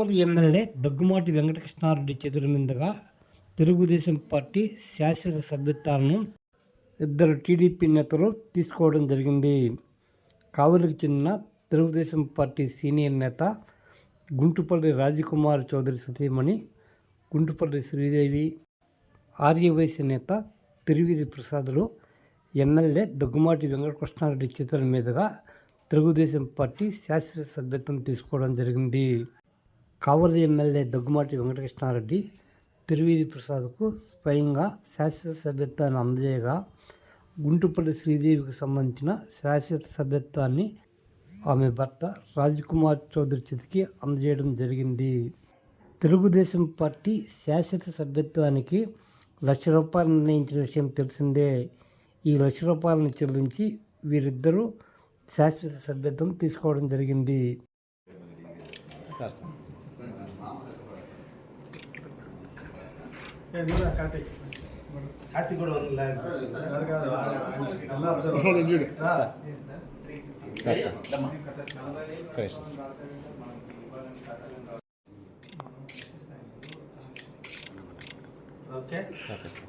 MLA Daggumati Venkatakrishna Reddy చేతుల మీదుగా Telugu Desam party శాశ్వత సభ్యత్వాలను ఇద్దరు టీడీపీ నేతలు తీసుకోవడం జరిగింది. కావలికి చెందిన తెలుగుదేశం పార్టీ సీనియర్ నేత గుంటుపల్లి రాజకుమార్ చౌదరి సతీమణి గుంటుపల్లి శ్రీదేవి ఆర్యవైశ్య నేత తిరువిధి ప్రసాదులు ఎమ్మెల్యే దగ్గుమాటి వెంకటకృష్ణారెడ్డి చేతుల మీదుగా తెలుగుదేశం పార్టీ శాశ్వత సభ్యత్వం తీసుకోవడం జరిగింది. కావలి ఎమ్మెల్యే దగ్గుమాటి వెంకటకృష్ణారెడ్డి తిరువీధి ప్రసాద్కు స్వయంగా శాశ్వత సభ్యత్వాన్ని అందజేయగా గుంటుపల్లి శ్రీదేవికి సంబంధించిన శాశ్వత సభ్యత్వాన్ని ఆమె భర్త రాజ్కుమార్ చౌదరి చేతికి అందజేయడం జరిగింది. తెలుగుదేశం పార్టీ శాశ్వత సభ్యత్వానికి లక్ష రూపాయలు నిర్ణయించిన విషయం తెలిసిందే. ఈ లక్ష రూపాయలను చెల్లించి వీరిద్దరూ శాశ్వత సభ్యత్వం తీసుకోవడం జరిగింది. Sir sir. కార్తీక్ కూడా చూడు sir. Sir okay okay sir